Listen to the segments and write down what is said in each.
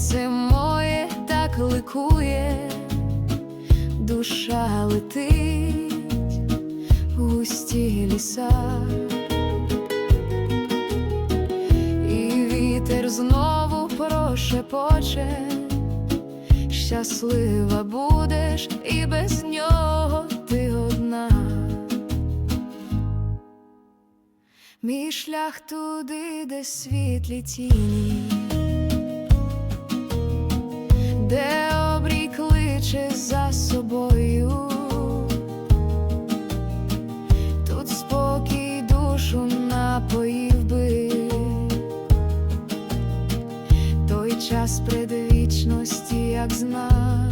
серце моє так ликує, душа летить в густі ліса. І вітер знову прошепоче щаслива будеш, і без нього ти одна. Мій шлях туди, де світлі тіні, час предвічності, як знак.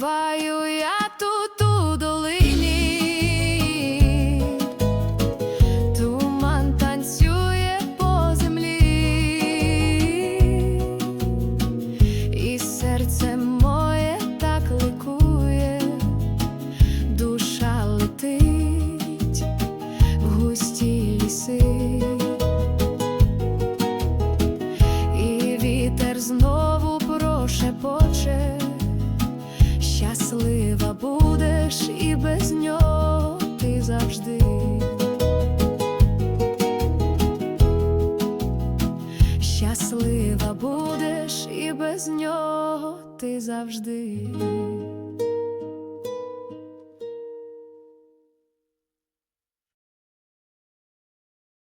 співаю я тут. Будеш і без нього ти завжди.